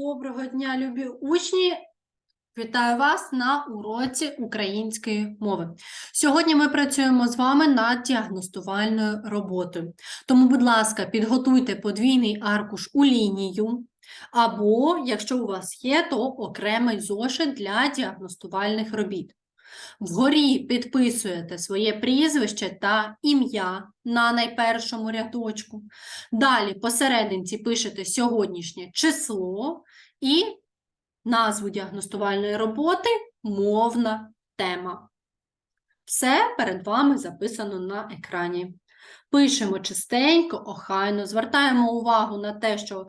Доброго дня, любі учні! Вітаю вас на уроці української мови. Сьогодні ми працюємо з вами над діагностувальною роботою. Тому, будь ласка, підготуйте подвійний аркуш у лінію, або, якщо у вас є, то окремий зошит для діагностувальних робіт. Вгорі підписуєте своє прізвище та ім'я на найпершому рядочку. Далі посерединці пишете сьогоднішнє число і назву діагностувальної роботи мовна тема. Все перед вами записано на екрані. Пишемо чистенько, охайно, звертаємо увагу на те, що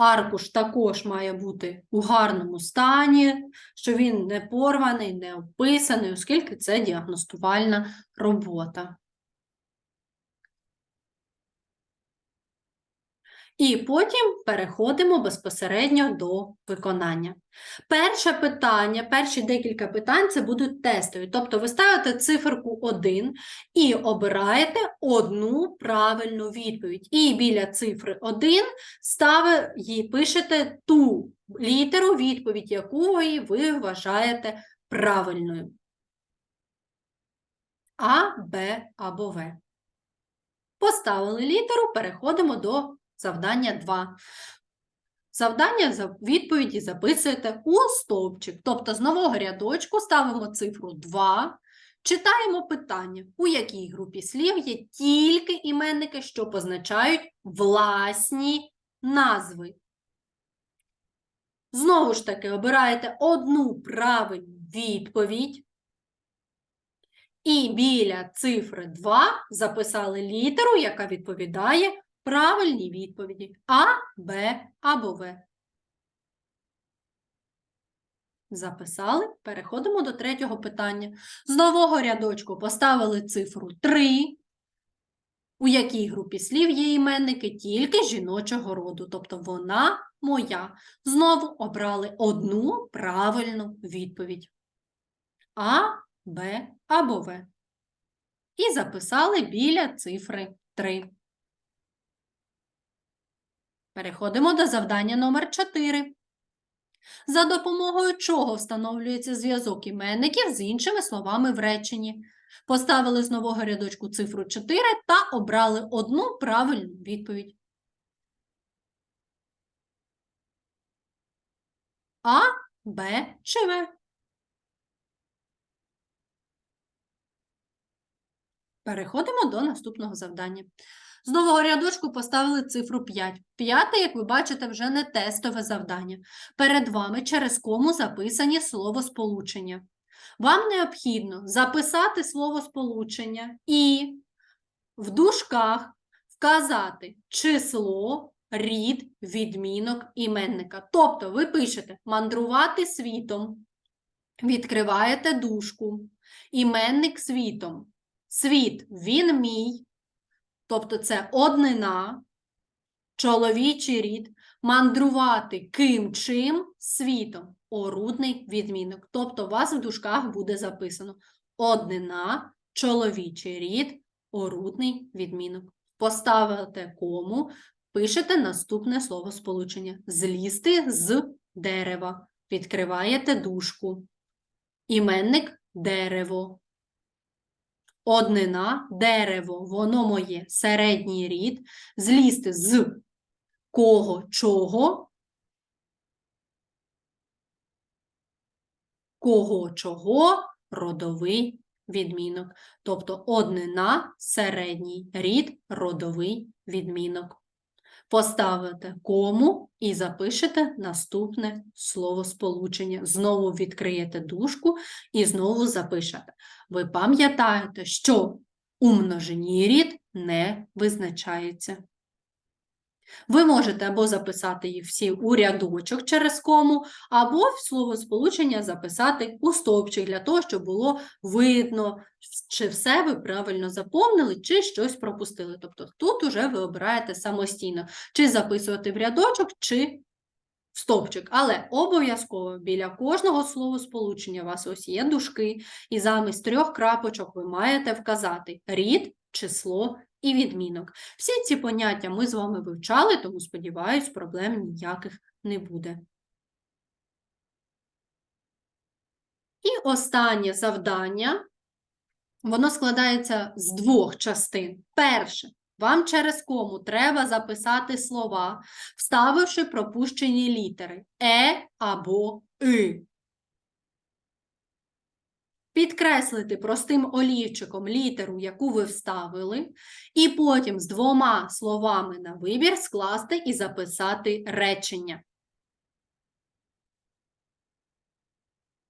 аркуш також має бути у гарному стані, що він не порваний, не описаний, оскільки це діагностувальна робота. І потім переходимо безпосередньо до виконання. Перше питання, перші декілька питань це будуть тестові. Тобто ви ставите циферку 1 і обираєте одну правильну відповідь. І біля цифри 1 стави, їй пишете ту літеру, відповідь якої ви вважаєте правильною. А, Б або В. Поставили літеру, переходимо до Завдання 2. Завдання за відповіді записуєте у стовпчик. Тобто з нового рядочку ставимо цифру 2, читаємо питання, у якій групі слів є тільки іменники, що позначають власні назви. Знову ж таки, обираєте одну правильну відповідь. І біля цифри 2 записали літеру, яка відповідає правильні відповіді А, Б або В. Записали. Переходимо до третього питання. З нового рядочку поставили цифру 3. У якій групі слів є іменники тільки жіночого роду, тобто вона моя. Знову обрали одну правильну відповідь. А, Б або В. І записали біля цифри 3. Переходимо до завдання номер 4. За допомогою чого встановлюється зв'язок іменників з іншими словами в реченні. Поставили з нового рядочку цифру 4 та обрали одну правильну відповідь. А, Б чи В. Переходимо до наступного завдання. З нового рядочку поставили цифру 5. П'яте, як ви бачите, вже не тестове завдання. Перед вами через кому записані словосполучення. Вам необхідно записати словосполучення і в дужках вказати число, рід, відмінок іменника. Тобто ви пишете мандрувати світом, відкриваєте дужку, іменник світом. Світ він мій, тобто це однина, чоловічий рід, мандрувати ким чим світом, орудний відмінок. Тобто у вас в дужках буде записано однина, чоловічий рід, орудний відмінок. Поставите кому, пишете наступне словосполучення. Злізти з дерева. Відкриваєте дужку. Іменник дерево. Однина, дерево, воно моє, середній рід, злізти з кого, чого, кого, чого, родовий відмінок. Тобто однина, середній рід, родовий відмінок. Поставите кому і запишете наступне словосполучення. Знову відкриєте дужку і знову запишете. Ви пам'ятаєте, що у рід не визначається. Ви можете або записати їх всі у рядочок через кому, або в словосполучення записати у стовпчик для того, щоб було видно, чи все ви правильно заповнили, чи щось пропустили. Тобто тут уже ви обираєте самостійно, чи записувати в рядочок, чи в стовпчик. Але обов'язково біля кожного словосполучення у вас ось є дужки, і замість трьох крапочок ви маєте вказати рід, число і відмінок. Всі ці поняття ми з вами вивчали, тому, сподіваюсь, проблем ніяких не буде. І останнє завдання воно складається з двох частин. Перше, вам через кому треба записати слова, вставивши пропущені літери Е або И. Підкреслити простим олівчиком літеру, яку ви вставили, і потім з двома словами на вибір скласти і записати речення.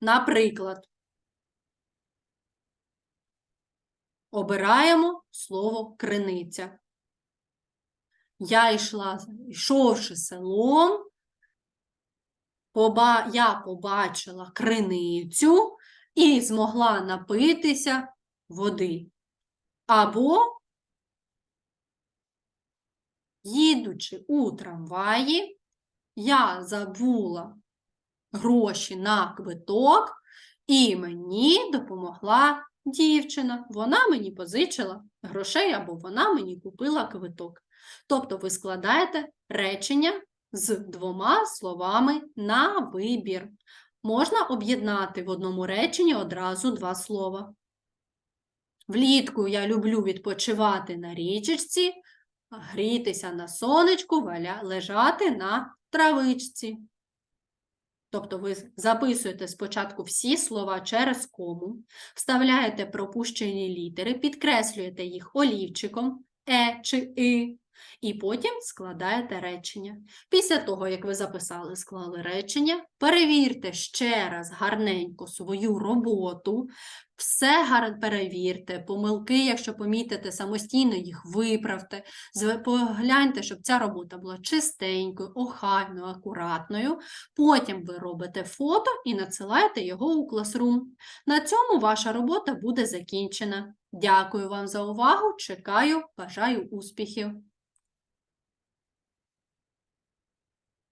Наприклад, обираємо слово криниця. Я йшла, йшовши селом, я побачила криницю і змогла напитися води. Або, їдучи у трамваї, я забула гроші на квиток, і мені допомогла дівчина. Вона мені позичила грошей або вона мені купила квиток. Тобто ви складаєте речення з двома словами на вибір. Можна об'єднати в одному реченні одразу два слова. Влітку я люблю відпочивати на річечці, грітися на сонечку, валя- лежати на травичці. Тобто ви записуєте спочатку всі слова через кому, вставляєте пропущені літери, підкреслюєте їх олівчиком е чи и, і потім складаєте речення. Після того, як ви записали, склали речення, перевірте ще раз гарненько свою роботу, все гар- перевірте, помилки, якщо помітите, самостійно їх виправте, погляньте, щоб ця робота була чистенькою, охайною, акуратною. Потім ви робите фото і надсилаєте його у Classroom. На цьому ваша робота буде закінчена. Дякую вам за увагу, чекаю, бажаю успіхів!